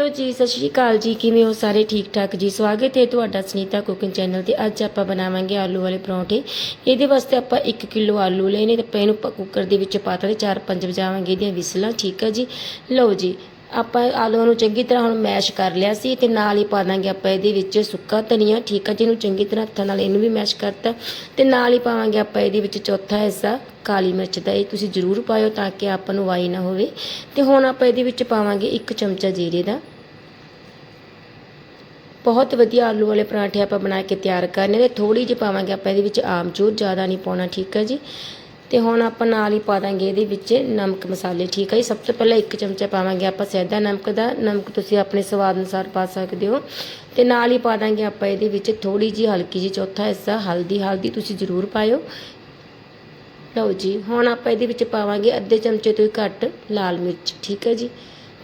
Hello ਜੀ, ਸਤਿ ਸ਼੍ਰੀ ਅਕਾਲ ਜੀ। ਕਿਵੇਂ ਹੋ ਸਾਰੇ? ਠੀਕ ਠਾਕ ਜੀ। ਸਵਾਗਤ ਹੈ ਤੁਹਾਡਾ ਸੁਨੀਤਾ ਕੁਕਿੰਗ ਚੈਨਲ ਤੇ। ਅੱਜ ਆਪਾਂ ਬਣਾਵਾਂਗੇ ਆਲੂ ਵਾਲੇ ਪਰੌਂਠੇ। ਇਹਦੇ ਵਾਸਤੇ ਆਪਾਂ 1 ਕਿਲੋ ਆਲੂ ਲਏ ਨੇ ਤੇ ਆਪਾਂ ਇਹਨੂੰ ਪ- ਕੁੱਕਰ ਦੇ ਵਿੱਚ ਪਾ ਤਾ ਚਾਰ ਪੰਜ ਵਜਾਵਾਂਗੇ ਇਹਦੀਆਂ ਵਿਸਲਾਂ, ਠੀਕ ਹੈ ਜੀ? ਲਓ ਜੀ, ਆਪਾਂ ਆਲੂਆਂ ਨੂੰ ਚੰਗੀ ਤਰ੍ਹਾਂ ਹੁਣ ਮੈਸ਼ ਕਰ ਲਿਆ ਸੀ ਤੇ ਨਾਲ ਹੀ ਪਾ ਦਾਂਗੇ ਆਪਾਂ ਇਹਦੇ ਵਿੱਚ ਸੁੱਕਾ ਧਨੀਆ, ਠੀਕ ਹੈ? ਜਿਹਨੂੰ ਚੰਗੀ ਤਰ੍ਹਾਂ ਹੱਥਾਂ ਨਾਲ ਇਹਨੂੰ ਵੀ ਮੈਸ਼ ਕਰਤਾ ਤੇ ਨਾਲ ਹੀ ਪਾਵਾਂਗੇ ਆਪਾਂ ਇਹਦੇ ਵਿੱਚ ਚੌਥਾ ਹਿੱਸਾ, ਕਾਲੀ ਮਿਰਚ ਦਾ। ਇਹ ਤੁਸੀਂ ਜ਼ਰੂਰ ਪਾਇਓ ਤਾਂ ਕਿ ਆਪਾਂ ਨੂੰ ਵਾਈ ਨਾ ਹੋਵੇ। ਤੇ ਹੁਣ ਆਪਾਂ ਇਹਦੇ ਵਿੱਚ ਪਾਵਾਂਗੇ ਇੱਕ ਚਮਚਾ ਜੀਰੇ ਦਾ। ਬਹੁਤ ਵਧੀਆ ਆਲੂ ਵਾਲੇ ਪਰਾਂਠੇ ਆਪਾਂ ਬਣਾ ਕੇ ਤਿਆਰ ਕਰਨੇ ਤੇ ਥੋੜੀ ਜਿਹੀ ਪਾਵਾਂਗੇ ਆਪਾਂ ਇਹਦੇ ਵਿੱਚ ਆਮਚੂਰ, ਜ਼ਿਆਦਾ ਨਹੀਂ ਪਾਉਣਾ, ਠੀਕ ਹੈ ਜੀ। ਤੇ ਹੁਣ ਆਪਾਂ ਨਾਲ ਹੀ ਪਾ ਦਾਂਗੇ ਇਹਦੇ ਵਿੱਚ ਨਮਕ ਮਸਾਲੇ, ਠੀਕ ਹੈ ਜੀ। ਸਭ ਤੋਂ ਪਹਿਲਾਂ ਇੱਕ ਚਮਚਾ ਪਾਵਾਂਗੇ ਆਪਾਂ ਸੈਦਾ ਨਮਕ ਦਾ। ਨਮਕ ਤੁਸੀਂ ਆਪਣੇ ਸਵਾਦ ਅਨੁਸਾਰ ਪਾ ਸਕਦੇ ਹੋ। ਤੇ ਨਾਲ ਹੀ ਪਾ ਦਾਂਗੇ ਆਪਾਂ ਇਹਦੇ ਵਿੱਚ ਥੋੜੀ ਜਿਹੀ ਹਲਕੀ ਜਿਹੀ ਚੌਥਾ ਹਿੱਸਾ, ਹਲਦੀ। ਹਲਦੀ ਤੁਸੀਂ ਜ਼ਰੂਰ ਪਾਇਓ। ਲਓ ਜੀ, ਹੁਣ ਆਪਾਂ ਇਹਦੇ ਵਿੱਚ ਪਾਵਾਂਗੇ ਅੱਧੇ ਚਮਚੇ ਤੋਂ ਹੀ ਘੱਟ ਲਾਲ ਮਿਰਚ, ਠੀਕ ਹੈ ਜੀ।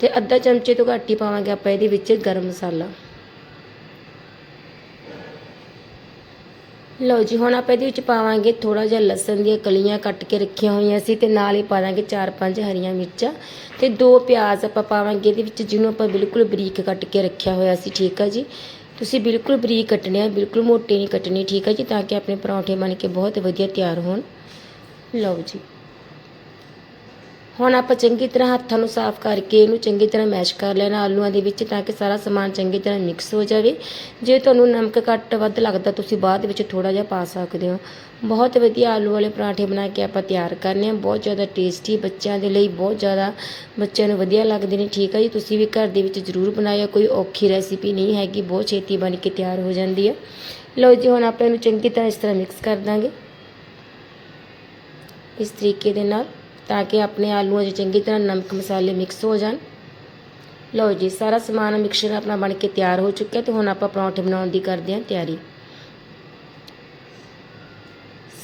ਤੇ ਅੱਧਾ ਚਮਚੇ ਤੋਂ ਘੱਟ ਹੀ ਪਾਵਾਂਗੇ ਆਪਾਂ ਇਹਦੇ ਵਿੱਚ ਗਰਮ ਮਸਾਲਾ। ਲਓ ਜੀ, ਹੁਣ ਆਪਾਂ ਇਹਦੇ ਵਿੱਚ ਪਾਵਾਂਗੇ ਥੋੜਾ ਜਿਹਾ ਲਸਣ ਦੀਆਂ ਕਲੀਆਂ ਕੱਟ ਕੇ ਰੱਖੀਆਂ ਹੋਈਆਂ ਸੀ ਤੇ ਨਾਲ ਹੀ ਪਾ ਦਾਂਗੇ 4-5 ਹਰੀਆਂ ਮਿਰਚਾਂ ਤੇ ਦੋ ਪਿਆਜ਼ ਆਪਾਂ ਪਾਵਾਂਗੇ ਇਹਦੇ ਵਿੱਚ ਜਿਹਨੂੰ ਆਪਾਂ ਬਿਲਕੁਲ ਬਰੀਕ ਕੱਟ ਕੇ ਰੱਖਿਆ ਹੋਇਆ ਸੀ, ਠੀਕ ਆ ਜੀ? ਤੁਸੀਂ ਬਿਲਕੁਲ ਬਰੀਕ ਕੱਟਣੇ ਆ, ਬਿਲਕੁਲ ਮੋਟੇ ਨਹੀਂ ਕੱਟਣੇ, ਠੀਕ ਆ ਜੀ, ਤਾਂ ਕਿ ਆਪਣੇ ਪਰੌਂਠੇ ਬਣ ਕੇ ਬਹੁਤ ਵਧੀਆ ਤਿਆਰ ਹੋਣ। ਲਓ ਜੀ। ਹੁਣ ਆਪਾਂ ਚੰਗੀ ਤਰ੍ਹਾਂ ਹੱਥਾਂ ਨੂੰ ਸਾਫ਼ ਕਰਕੇ ਇਹਨੂੰ ਚੰਗੀ ਤਰ੍ਹਾਂ ਮੈਸ਼ ਕਰ ਲੈਣਾ ਆਲੂਆਂ ਦੇ ਵਿੱਚ ਤਾਂ ਕਿ ਸਾਰਾ ਸਮਾਨ ਚੰਗੀ ਤਰ੍ਹਾਂ ਮਿਕਸ ਹੋ ਜਾਵੇ। ਜੇ ਤੁਹਾਨੂੰ ਨਮਕ ਘੱਟ ਵੱਧ ਲੱਗਦਾ ਤੁਸੀਂ ਬਾਅਦ ਵਿੱਚ ਥੋੜਾ ਜਿਹਾ ਪਾ ਸਕਦੇ ਹੋ। ਬਹੁਤ ਵਧੀਆ ਆਲੂ ਵਾਲੇ ਪਰਾਂਠੇ ਬਣਾ ਕੇ ਆਪਾਂ ਤਿਆਰ ਕਰਨੇ ਆ। ਬਹੁਤ ਜ਼ਿਆਦਾ ਟੇਸਟੀ ਬੱਚਿਆਂ ਦੇ ਲਈ ਬਹੁਤ ਜ਼ਿਆਦਾ ਬੱਚਿਆਂ ਨੂੰ ਵਧੀਆ ਲੱਗਦੇ ਨੇ। ਠੀਕ ਆ ਜੀ, ਤੁਸੀਂ ਵੀ ਘਰ ਦੇ ਵਿੱਚ ਜ਼ਰੂਰ ਬਣਾਇਓ। ਕੋਈ ਔਖੀ ਰੈਸਿਪੀ ਨਹੀਂ ਹੈਗੀ। ਬਹੁਤ ਛੇਤੀ ਬਣ ਕੇ ਤਿਆਰ ਹੋ ਜਾਂਦੀ ਹੈ ਲਓ ਜੀ, ਹੁਣ ਆਪਾਂ ਇਹਨੂੰ ਚੰਗੀ ਤਰ੍ਹਾਂ ਇਸ ਤਰ੍ਹਾਂ ਮਿਕਸ ਕਰ ਦਾਂਗੇ। ਇਸ ਤਰੀਕੇ ਦੇ ਨਾਲ। ਤਾਂ ਕਿ ਆਪਣੇ ਆਲੂਆਂ 'ਚ ਚੰਗੀ ਤਰ੍ਹਾਂ ਨਮਕ ਮਸਾਲੇ ਮਿਕਸ ਹੋ ਜਾਣ ਲਓ ਜੀ ਸਾਰਾ ਸਮਾਨ ਮਿਕਸਚਰ ਆਪਣਾ ਬਣ ਕੇ ਤਿਆਰ ਹੋ ਚੁੱਕਿਆ ਤੇ ਹੁਣ ਆਪਾਂ ਪਰੌਂਠੇ ਬਣਾਉਣ ਦੀ ਕਰਦੇ ਹਾਂ ਤਿਆਰੀ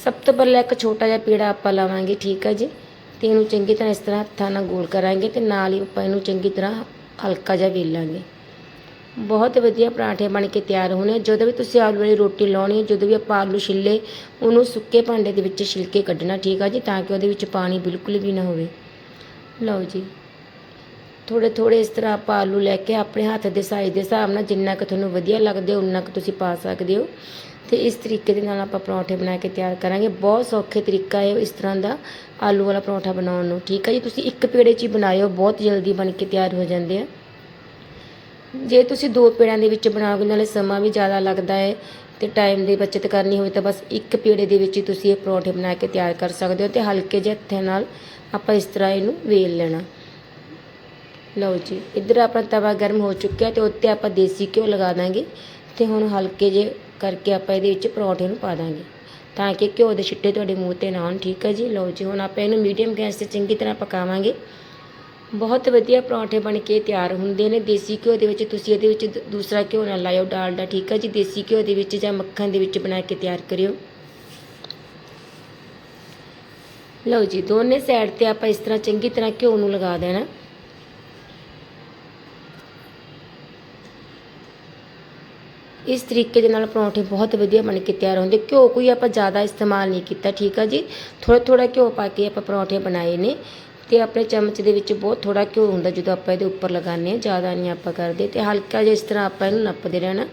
ਸਭ ਤੋਂ ਪਹਿਲਾਂ ਇੱਕ ਛੋਟਾ ਜਿਹਾ ਪੀੜਾ ਆਪਾਂ ਲਾਵਾਂਗੇ ਠੀਕ ਹੈ ਜੀ ਤੇ ਇਹਨੂੰ ਚੰਗੀ ਤਰ੍ਹਾਂ ਇਸ ਤਰ੍ਹਾਂ ਹੱਥਾਂ ਨਾਲ ਗੋਲ ਕਰਾਂਗੇ ਤੇ ਨਾਲ ਹੀ ਆਪਾਂ ਇਹਨੂੰ ਚੰਗੀ ਤਰ੍ਹਾਂ ਹਲਕਾ ਜਿਹਾ ਵੇਲਾਂਗੇ ਬਹੁਤ ਵਧੀਆ ਪਰਾਂਠੇ ਬਣ ਕੇ ਤਿਆਰ ਹੋਣੇ ਜਦੋਂ ਵੀ ਤੁਸੀਂ ਆਲੂ ਵਾਲੀ ਰੋਟੀ ਲਾਉਣੀ ਹੈ, ਜਦੋਂ ਵੀ ਆਪਾਂ ਆਲੂ ਛਿੱਲੇ ਉਹਨੂੰ ਸੁੱਕੇ ਭਾਂਡੇ ਦੇ ਵਿੱਚ ਛਿਲਕੇ ਕੱਢਣਾ, ਠੀਕ ਆ ਜੀ, ਤਾਂ ਕਿ ਉਹਦੇ ਵਿੱਚ ਪਾਣੀ ਬਿਲਕੁਲ ਵੀ ਨਾ ਹੋਵੇ। ਲਓ ਜੀ। ਥੋੜੇ ਥੋੜੇ ਇਸ ਤਰ੍ਹਾਂ ਆਪਾਂ ਆਲੂ ਲੈ ਕੇ ਆਪਣੇ ਹੱਥ ਦੇ ਸਾਈਜ਼ ਦੇ ਹਿਸਾਬ ਨਾਲ ਜਿੰਨਾ ਕੁ ਤੁਹਾਨੂੰ ਵਧੀਆ ਲੱਗਦੇ, ਉਨਾ ਕੁ ਤੁਸੀਂ ਪਾ ਸਕਦੇ ਹੋ। ਤੇ ਇਸ ਤਰੀਕੇ ਦੇ ਨਾਲ ਆਪਾਂ ਪਰੌਂਠੇ ਬਣਾ ਕੇ ਤਿਆਰ ਕਰਾਂਗੇ। ਬਹੁਤ ਸੌਖੇ ਤਰੀਕਾ ਹੈ ਇਸ ਤਰ੍ਹਾਂ ਦਾ ਆਲੂ ਵਾਲਾ ਪਰੌਂਠਾ ਬਣਾਉਣ ਨੂੰ, ਠੀਕ ਹੈ ਜੀ। ਤੁਸੀਂ ਇੱਕ ਪੇੜੇ 'ਚ ਹੀ ਬਣਾਇਓ, ਬਹੁਤ ਜਲਦੀ ਬਣ ਕੇ ਤਿਆਰ ਹੋ ਜਾਂਦੇ ਆ। ਜੇ ਤੁਸੀਂ ਦੋ ਪੇੜਾਂ ਦੇ ਵਿੱਚ ਬਣਾਓਗੇ, ਨਾਲੇ ਸਮਾਂ ਵੀ ਜ਼ਿਆਦਾ ਲੱਗਦਾ ਹੈ ਤੇ ਟਾਈਮ ਦੀ ਬਚਤ ਕਰਨੀ ਹੋਵੇ, ਤਾਂ ਬਸ ਇੱਕ ਪੇੜੇ ਦੇ ਵਿੱਚ ਹੀ ਤੁਸੀਂ ਇਹ ਪਰੌਂਠੇ ਬਣਾ ਕੇ ਤਿਆਰ ਕਰ ਸਕਦੇ ਹੋ ਤੇ ਹਲਕੇ ਜਿਹੇ ਹੱਥਾਂ ਨਾਲ ਆਪਾਂ ਇਸ ਤਰ੍ਹਾਂ ਇਹਨੂੰ ਵੇਲ ਲੈਣਾ। ਲਓ ਜੀ, ਇੱਧਰ ਆਪਣਾ ਤਵਾ ਗਰਮ ਹੋ ਚੁੱਕਿਆ ਤੇ ਉੱਤੇ ਆਪਾਂ ਦੇਸੀ ਘਿਓ ਲਗਾ ਦਾਂਗੇ ਤੇ ਹੁਣ ਹਲਕੇ ਜਿਹੇ ਕਰਕੇ ਆਪਾਂ ਇਹਦੇ ਵਿੱਚ ਪਰੌਂਠੇ ਨੂੰ ਪਾ ਦਾਂਗੇ ਤਾਂ ਕਿ ਘਿਓ ਦੇ ਛਿੱਟੇ ਤੁਹਾਡੇ ਮੂੰਹ ਤੇ ਨਾ ਆਉਣ, ਠੀਕ ਹੈ ਜੀ? ਲਓ ਜੀ, ਹੁਣ ਆਪਾਂ ਇਹਨੂੰ ਮੀਡੀਅਮ ਗੈਸ ਤੇ ਚੰਗੀ ਤਰ੍ਹਾਂ ਪਕਾਵਾਂਗੇ। ਬਹੁਤ ਵਧੀਆ ਪਰੌਂਠੇ ਬਣ ਕੇ ਤਿਆਰ ਹੁੰਦੇ ਨੇ। ਦੇਸੀ ਘਿਓ ਦੇ ਵਿੱਚ ਤੁਸੀਂ ਇਹਦੇ ਵਿੱਚ ਦੂਸਰਾ ਘਿਓ ਨਾ ਲਾਇਓ ਡਾਲਡਾ ਠੀਕ ਹੈ ਜੀ। ਦੇਸੀ ਘਿਓ ਦੇ ਵਿੱਚ ਜਾਂ ਮੱਖਣ ਦੇ ਵਿੱਚ ਬਣਾ ਕੇ ਤਿਆਰ ਕਰਿਓ। ਲਓ ਜੀ, ਦੋਨੇ ਸਾਈਡ ਤੇ ਆਪਾਂ ਇਸ ਤਰ੍ਹਾਂ ਚੰਗੀ ਤਰ੍ਹਾਂ ਘਿਓ ਨੂੰ ਲਗਾ ਦੇਣਾ। ਇਸ ਤਰੀਕੇ ਦੇ ਨਾਲ ਪਰੌਂਠੇ ਬਹੁਤ ਵਧੀਆ ਬਣ ਕੇ ਤਿਆਰ ਹੁੰਦੇ। ਘਿਓ ਕੋਈ ਆਪਾਂ ਜ਼ਿਆਦਾ ਇਸਤੇਮਾਲ ਨਹੀਂ ਕੀਤਾ, ਠੀਕ ਆ ਜੀ। ਥੋੜਾ ਥੋੜਾ ਘਿਓ ਪਾ ਕੇ ਆਪਾਂ ਪਰੌਂਠੇ ਬਣਾਏ ਨੇ। ਤੇ ਆਪਣੇ ਚਮਚ ਦੇ ਵਿੱਚ ਬਹੁਤ ਥੋੜਾ ਘਿਓ ਹੁੰਦਾ ਜਦੋਂ ਆਪਾਂ ਇਹਦੇ ਉੱਪਰ ਲਗਾਉਂਦੇ ਹਾਂ, ਜ਼ਿਆਦਾ ਨਹੀਂ ਆਪਾਂ ਕਰਦੇ ਤੇ ਹਲਕਾ ਜਿਹਾ ਇਸ ਤਰ੍ਹਾਂ ਆਪਾਂ ਇਹਨੂੰ ਨੱਪਦੇ ਰਹਿਣਾ।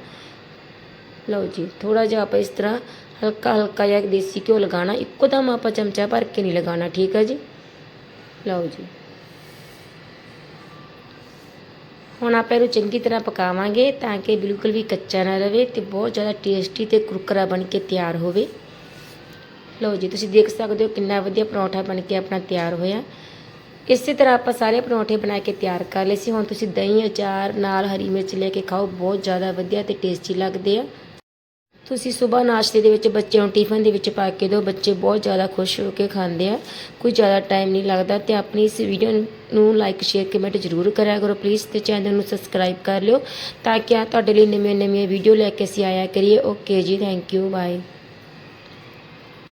ਲਓ ਜੀ ਥੋੜਾ ਜਿਹਾ ਆਪਾਂ ਇਸ ਤਰ੍ਹਾਂ ਹਲਕਾ ਹਲਕਾ ਜਿਹਾ ਦੇਸੀ ਘਿਓ ਲਗਾਉਣਾ ਇੱਕੋ ਦਮ ਆਪਾਂ ਚਮਚਾ ਭਰ ਕੇ ਨਹੀਂ ਲਗਾਉਣਾ, ਠੀਕ ਹੈ ਜੀ? ਲਓ ਜੀ। ਹੁਣ ਆਪਾਂ ਇਹਨੂੰ ਚੰਗੀ ਤਰ੍ਹਾਂ ਪਕਾਵਾਂਗੇ ਤਾਂ ਕਿ ਬਿਲਕੁਲ ਵੀ ਕੱਚਾ ਨਾ ਰਹੇ ਤੇ ਬਹੁਤ ਜ਼ਿਆਦਾ ਟੇਸਟੀ ਤੇ ਕੁਰਕਰਾ ਬਣ ਕੇ ਤਿਆਰ ਹੋਵੇ। ਲਓ ਜੀ, ਤੁਸੀਂ ਦੇਖ ਸਕਦੇ ਹੋ ਕਿੰਨਾ ਵਧੀਆ ਪਰੌਂਠਾ ਬਣ ਕੇ ਆਪਣਾ ਤਿਆਰ ਹੋਇਆ। ਇਸੇ ਤਰ੍ਹਾਂ ਆਪਾਂ ਸਾਰੇ ਪਰੌਂਠੇ ਬਣਾ ਕੇ ਤਿਆਰ ਕਰ ਲਏ ਸੀ। ਹੁਣ ਤੁਸੀਂ ਦਹੀਂ, ਅਚਾਰ ਨਾਲ ਹਰੀ ਮਿਰਚ ਲੈ ਕੇ ਖਾਓ। ਬਹੁਤ ਜ਼ਿਆਦਾ ਵਧੀਆ ਤੇ ਟੇਸਟੀ ਲੱਗਦੇ ਆ। ਤੁਸੀਂ ਸਵੇਰ ਨਾਸ਼ਤੇ ਦੇ ਵਿੱਚ ਬੱਚਿਆਂ ਨੂੰ ਟਿਫਨ ਦੇ ਵਿੱਚ ਪਾ ਕੇ ਦਿਓ। ਬੱਚੇ ਬਹੁਤ ਜ਼ਿਆਦਾ ਖੁਸ਼ ਹੋ ਕੇ ਖਾਂਦੇ ਆ। ਕੋਈ ਜ਼ਿਆਦਾ ਟਾਈਮ ਨਹੀਂ ਲੱਗਦਾ ਤੇ ਆਪਣੀ ਇਸ ਵੀਡੀਓ ਨੂੰ ਲਾਈਕ ਸ਼ੇਅਰ ਕਮੈਂਟ ਜ਼ਰੂਰ ਕਰਿਆ ਕਰੋ ਪਲੀਜ਼ ਤੇ ਚੈਨਲ ਨੂੰ ਸਬਸਕ੍ਰਾਈਬ ਕਰ ਲਿਓ ਤਾਂ ਕਿ ਆ ਤੁਹਾਡੇ ਲਈ ਨਵੀਆਂ ਨਵੀਆਂ ਵੀਡੀਓ ਲੈ ਕੇ ਅਸੀਂ ਆਇਆ ਕਰੀਏ। ਓਕੇ ਜੀ ਥੈਂਕ ਯੂ ਬਾਏ